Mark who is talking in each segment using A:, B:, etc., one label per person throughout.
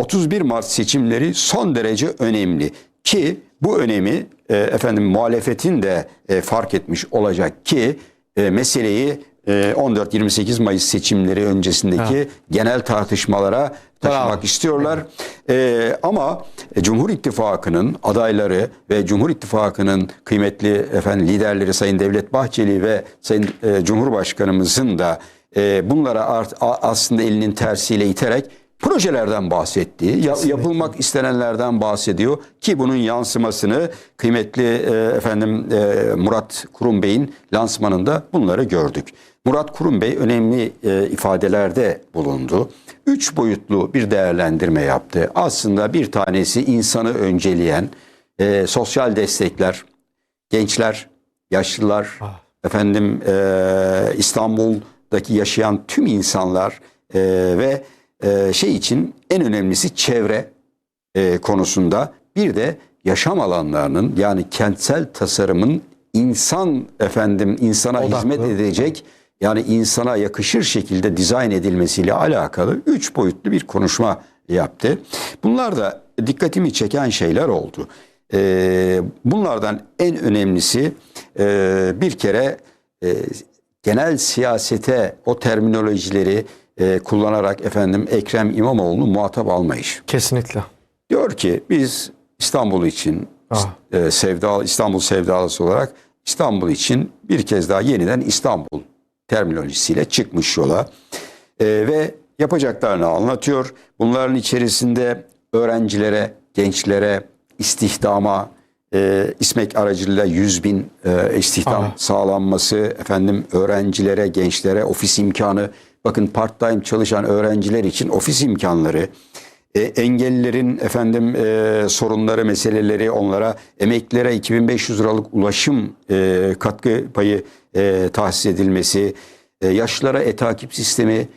A: 31 Mart seçimleri son derece önemli ki bu önemi e, efendim muhalefetin de e, fark etmiş olacak ki e, meseleyi e, 14-28 Mayıs seçimleri öncesindeki genel tartışmalara taşımak
B: Bravo.
A: istiyorlar. E, ama e, Cumhur İttifakı'nın adayları ve Cumhur İttifakı'nın kıymetli efendim liderleri Sayın Devlet Bahçeli ve Sayın e, Cumhurbaşkanımızın da e, bunlara art- a- aslında elinin tersiyle iterek projelerden bahsettiği, ya- yapılmak istenenlerden bahsediyor ki bunun yansımasını kıymetli e, efendim e, Murat Kurum Bey'in lansmanında bunları gördük. Murat Kurum Bey önemli e, ifadelerde bulundu. Üç boyutlu bir değerlendirme yaptı. Aslında bir tanesi insanı önceleyen e, sosyal destekler, gençler, yaşlılar, efendim e, İstanbul'daki yaşayan tüm insanlar e, ve e, şey için en önemlisi çevre e, konusunda bir de yaşam alanlarının yani kentsel tasarımın insan efendim insana
B: Odaklı.
A: hizmet edecek yani insana yakışır şekilde dizayn edilmesiyle alakalı üç boyutlu bir konuşma yaptı. Bunlar da dikkatimi çeken şeyler oldu. Ee, bunlardan en önemlisi e, bir kere e, genel siyasete o terminolojileri e, kullanarak efendim Ekrem İmamoğlu'nu muhatap almayış.
B: Kesinlikle.
A: Diyor ki biz İstanbul için
B: Ah.
A: e, sevda İstanbul sevdalısı olarak İstanbul için bir kez daha yeniden İstanbul terminolojisiyle çıkmış yola E, ve yapacaklarını anlatıyor. Bunların içerisinde öğrencilere, gençlere, istihdama, e, İSMEK aracılığıyla 100 bin e, istihdam
B: Aha.
A: sağlanması, efendim öğrencilere, gençlere ofis imkanı, bakın part time çalışan öğrenciler için ofis imkanları, e, engellilerin efendim e, sorunları, meseleleri onlara emeklilere 2500 liralık ulaşım e, katkı payı e, tahsis edilmesi, e, yaşlılara e-takip sistemi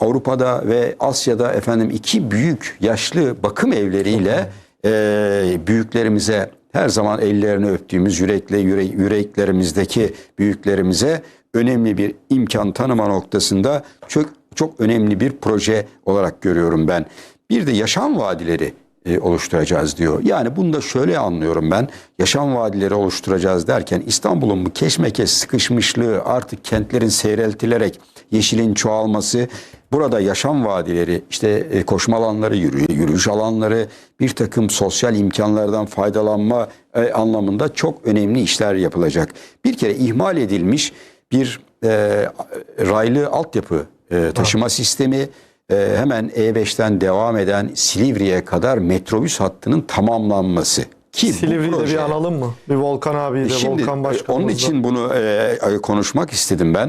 A: Avrupa'da ve Asya'da efendim iki büyük yaşlı bakım evleriyle e, büyüklerimize her zaman ellerini öptüğümüz yürekle yüre, yüreklerimizdeki büyüklerimize önemli bir imkan tanıma noktasında çok çok önemli bir proje olarak görüyorum ben. Bir de yaşam vadileri e, oluşturacağız diyor. Yani bunu da şöyle anlıyorum ben. Yaşam vadileri oluşturacağız derken İstanbul'un bu keşmekeş sıkışmışlığı artık kentlerin seyreltilerek yeşilin çoğalması burada yaşam vadileri işte e, koşma alanları, yürü, yürüyüş alanları bir takım sosyal imkanlardan faydalanma e, anlamında çok önemli işler yapılacak. Bir kere ihmal edilmiş bir e, raylı altyapı e, taşıma sistemi e, hemen E5'ten devam eden Silivri'ye kadar metrobüs hattının tamamlanması. Ki bu
B: Silivri'yi de
A: proje-
B: bir analım mı? Bir Volkan abi de
A: Şimdi
B: Volkan
A: e,
B: Başkanımız
A: onun için bunu e, konuşmak istedim ben.